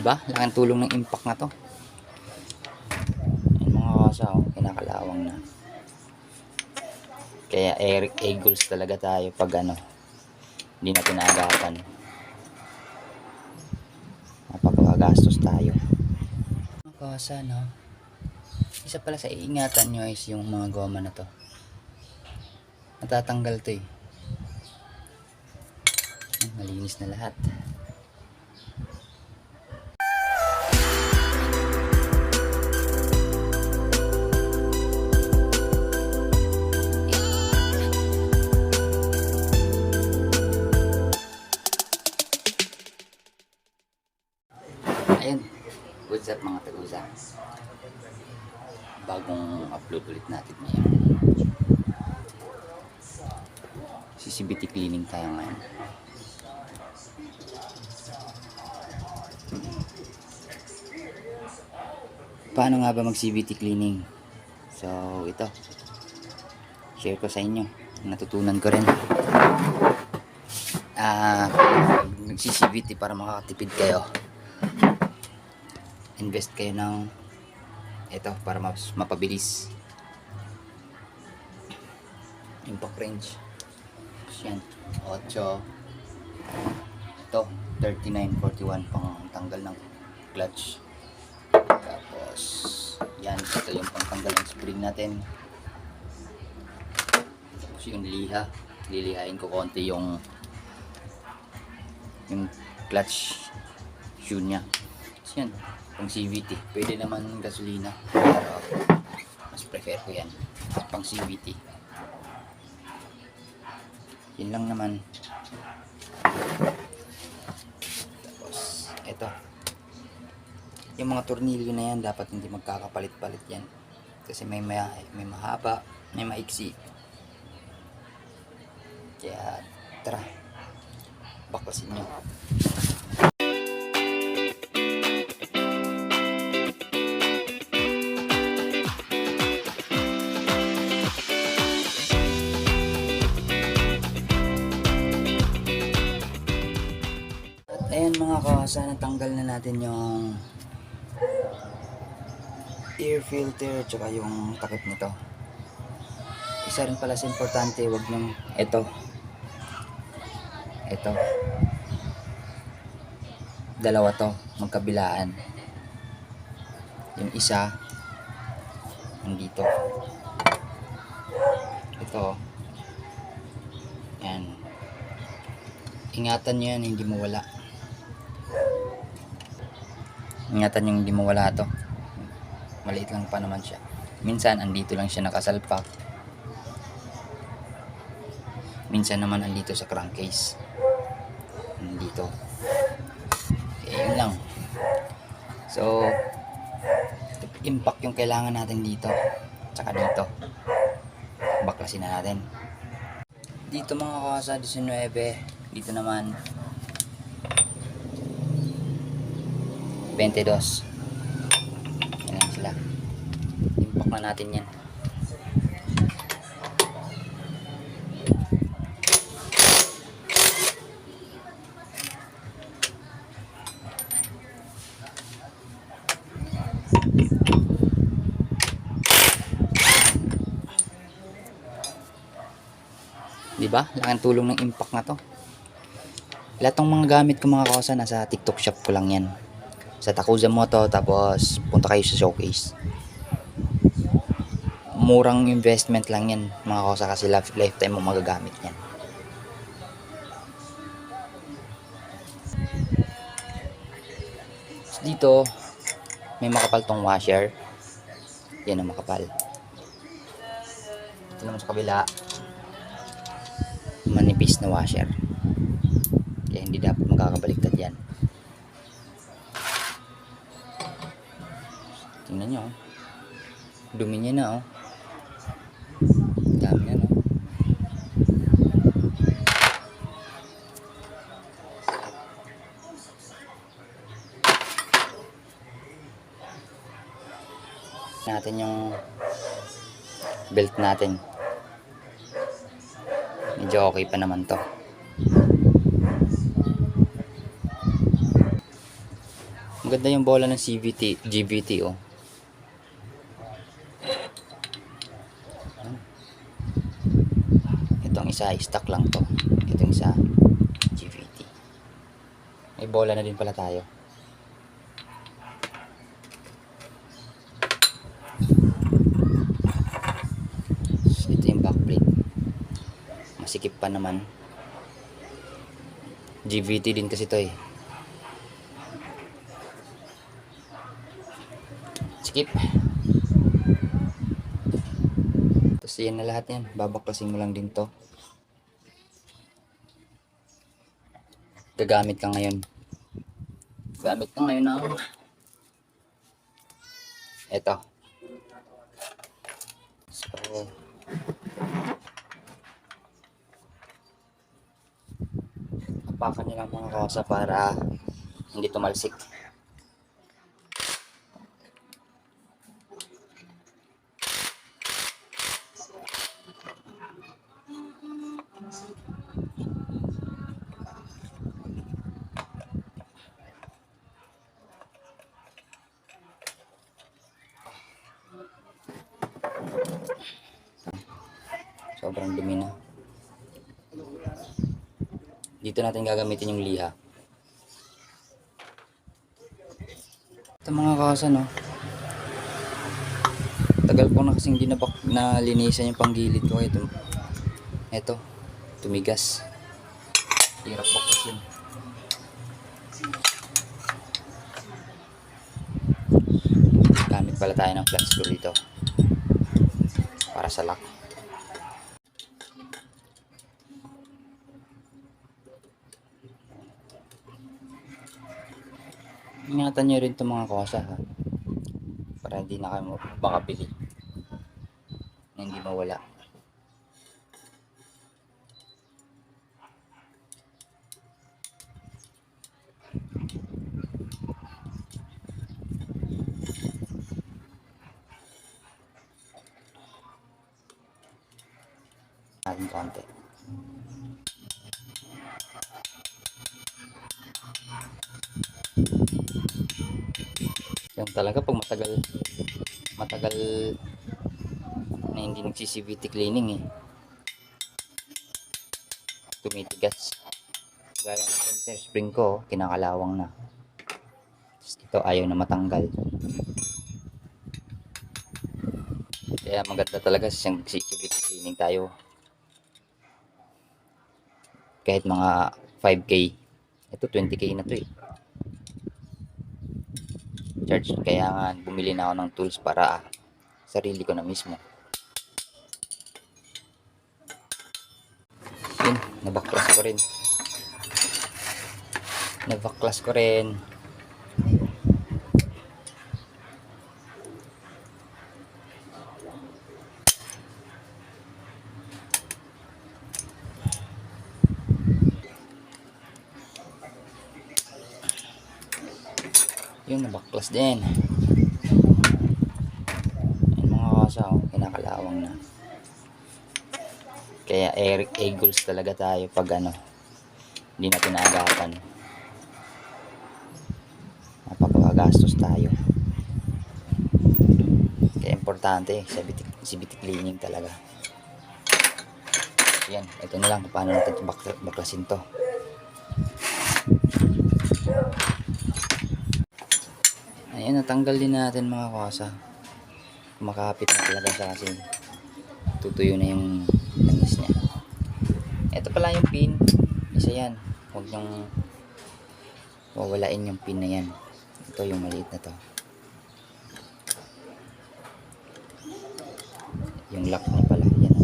Di ba? Laking tulong ng impact na to. Yan mga kasa, oh, kinakalawang na. Kaya Eric Eagles talaga tayo pag ano, hindi na pinagapan. Mapapagagastos tayo. Mga kasa, no? Isa pala sa iingatan nyo is yung mga goma na to. Natatanggal to eh. Malinis na lahat. CCBT cleaning tayo ngayon. Paano nga ba mag CBT cleaning? So, ito. Share ko sa inyo. Natutunan ko rin. Ah, nag CCBT para makakatipid kayo invest kayo ng ito para mas mapabilis impact range yan 8 ito 3941 pang tanggal ng clutch. Tapos yan. Ito yung pangtanggal ng spring natin. Tapos yung liha. Lilihain ko konti yung yung clutch shoe nya Tapos yan pang CVT pwede naman gasolina. Pero mas prefer ko yan. Pang CVT yun lang naman. Tapos eto. Yung mga tornilyo na yan dapat hindi magkakapalit-palit yan. Kasi may, may, may mahaba may maiksi. Kaya tara. Baklasin nyo natin yung air filter tsaka yung takip nito. Isa rin pala sa importante, wag nang ito. Ito. Dalawa to, magkabilaan. Yung isa, nandito. Ito. Yan. Ingatan nyo yan, hindi mawala. Ingatan yung hindi mawala to. Maliit lang pa naman siya. Minsan, andito lang siya nakasalpak. Minsan naman, andito sa crankcase. Andito. Eh, yun lang. So, impact yung kailangan natin dito. Tsaka dito. Baklasin na natin. Dito mga kasa, 19. Dito naman, 22. Yan sila. Impact na natin yan. Di ba? Laking tulong ng impact na to. Lahat ng mga gamit ko mga kasa nasa TikTok shop ko lang yan. Sa Takuza Moto tapos punta kayo sa showcase. Murang investment lang yan mga kasa kasi life- lifetime mo magagamit yan. Tapos Dito may makapal tong washer. Yan ang makapal. Ito naman sa kabila manipis na washer. Kaya hindi dapat magkakabaliktad yan. Tingnan nyo. oh. Dumi niya na oh. Dami na no. natin yung belt natin medyo okay pa naman to Maganda yung bola ng CVT, GVT oh. Itong isa, stock lang to. Itong isa, GVT. May bola na din pala tayo. Ito yung backplate. Masikip pa naman. GVT din kasi to eh. Skip. Tapos yan na lahat yan. Babaklasin mo lang din to. Gagamit ka ngayon. Gamit ka ngayon ng eto. So, apakan nyo lang mga kasa para hindi tumalsik. Sobrang dumi na. Dito natin gagamitin yung liha. Ito mga kasa no. Tagal ko na kasing di na, na linisan yung panggilid ko. Ito. Ito. Tumigas. Hirap bakasin. Gamit pala tayo ng flat screw dito. Para sa lock. Ingatan nyo rin itong mga kosa ha. Para hindi na kayo makabili. Na hindi mawala. Natin konti. Talaga pag matagal matagal na hindi nagsi-CVT cleaning eh. Tumitigas. Gaya ng center spring ko, kinakalawang na. Ito ayaw na matanggal. Kaya maganda talaga siyang CVT cleaning tayo. Kahit mga 5K. Ito 20K na to eh charge kaya nga bumili na ako ng tools para sarili ko na mismo. Yun nabaklas ko rin. Nabaklas ko rin yun nabaklas din. Yun mga kasa oh, kinakalawang na. Kaya Eric Eagles talaga tayo pag ano hindi natin naagapan. Napakagastos tayo. Kaya importante CBT, CBT cleaning talaga. Yan ito na lang paano natin bak- baklasin to Ayan, natanggal din natin mga kasa. Kumakapit na talaga siya kasi tutuyo na yung langis niya. Ito pala yung pin. Isa yan. Huwag niyong wawalain yung pin na yan. Ito yung maliit na to. Yung lock niya pala. Yan.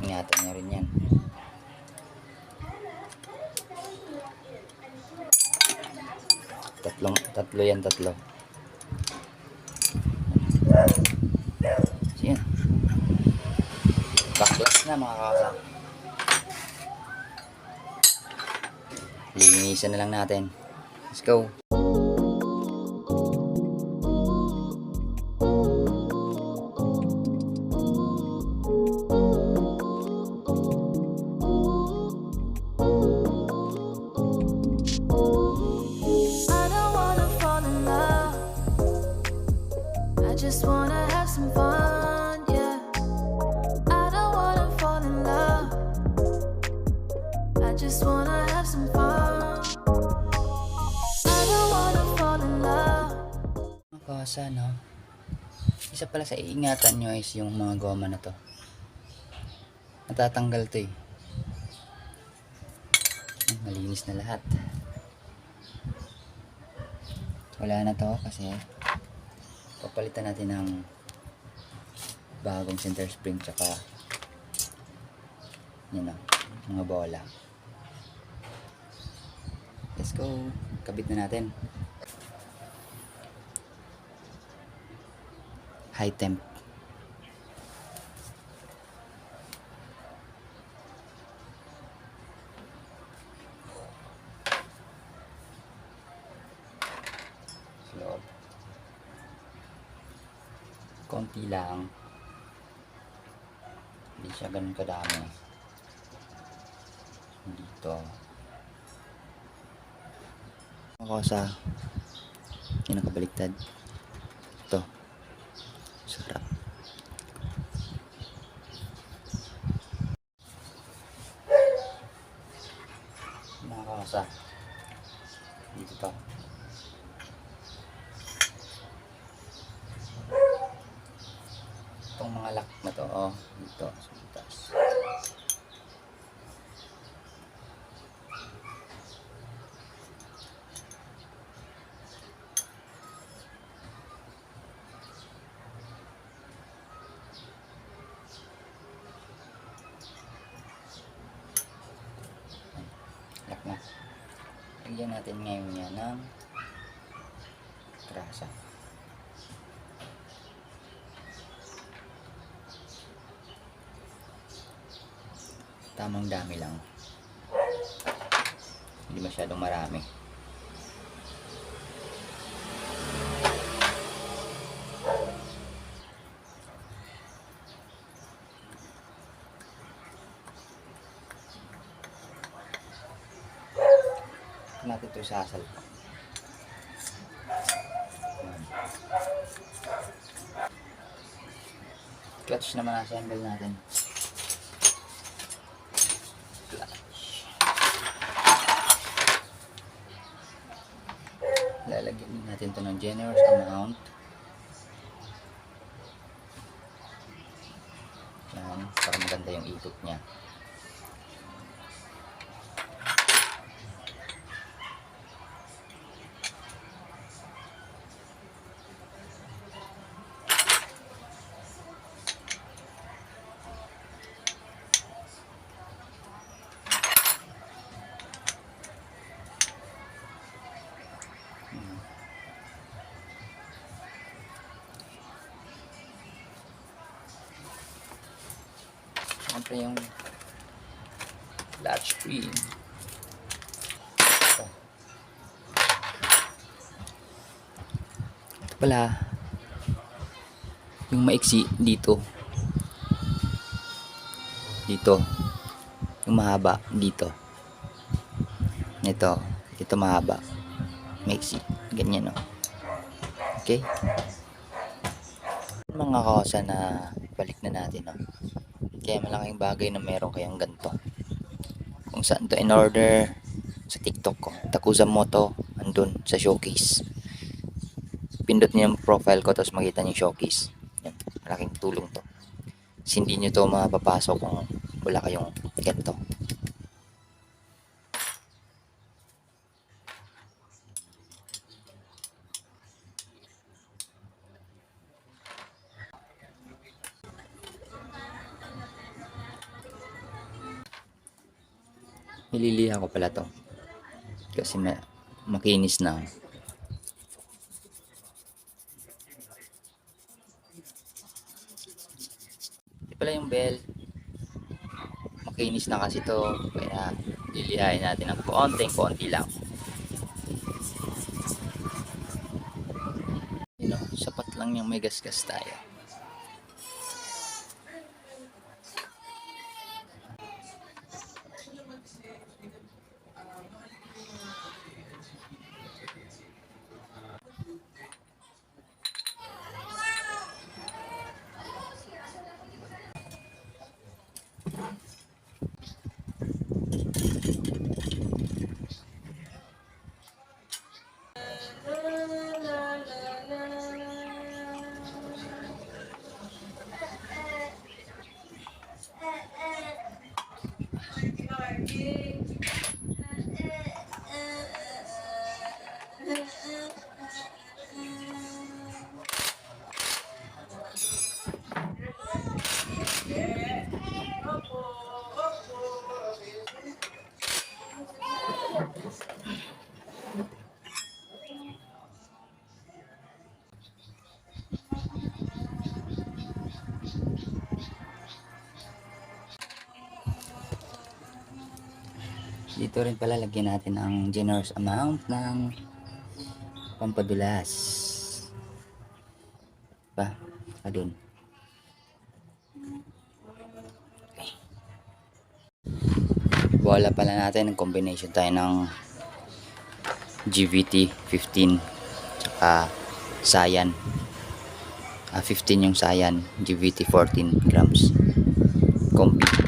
Ingatan niya rin yan. Tatlong, tatlo yan, tatlo. So, yan. Backlash na mga kasa. Linisan na lang natin. Let's go. Kawasa, no? Isa pala sa iingatan nyo is yung mga goma na to. Natatanggal to eh. Malinis na lahat. Wala na to kasi papalitan natin ng bagong center spring tsaka yun o, mga bola. Let's go. Kabit na natin. High temp. Konti lang. Hindi siya ganun kadami. Dito. Ako sa yung Kasa. Dito pa. Itong mga lock na to, oh, dito, sa taas. Lock. Lagyan natin ngayon yan ng trasa. Tamang dami lang. Hindi masyadong marami. Ito natin ito sasal. Clutch naman assemble natin. Clutch. Lalagyan natin to ng generous amount. Yan, para maganda yung ikot niya. Siyempre yung latch screen. Ito. Ito pala. Yung maiksi dito. Dito. Yung mahaba dito. Ito. Ito mahaba. Maiksi. Ganyan no. Okay. Mga kosa na balik na natin no. Kaya malaking bagay na meron kayang ganito. Kung saan to in order sa TikTok ko. Takuza Moto andun sa showcase. Pindot niyo yung profile ko tapos makita niyo yung showcase. Yan. Malaking tulong to. Kasi hindi niyo to mapapasok kung wala kayong ganito. Nililiha ko pala to. Kasi ma makinis na. Ito pala yung bell. Makinis na kasi to. Kaya lilihain natin ng konting-konti lang. You know, sapat lang yung may gasgas tayo. Ito rin pala, lagyan natin ang generous amount ng pampadulas. Pa, pa dun. Okay. Wala pala natin ang combination tayo ng GVT 15 tsaka Sayan. Ah, 15 yung Sayan, GVT 14 grams. Combi.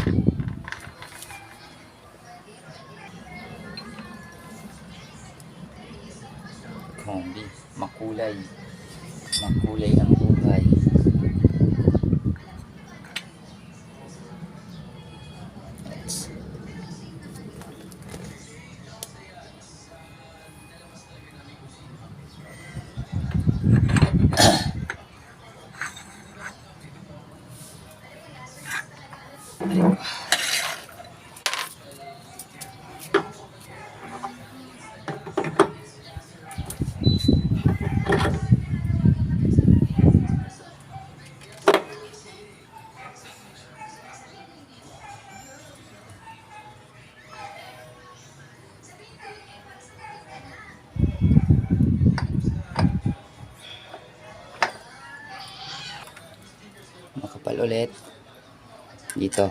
Ulit. Dito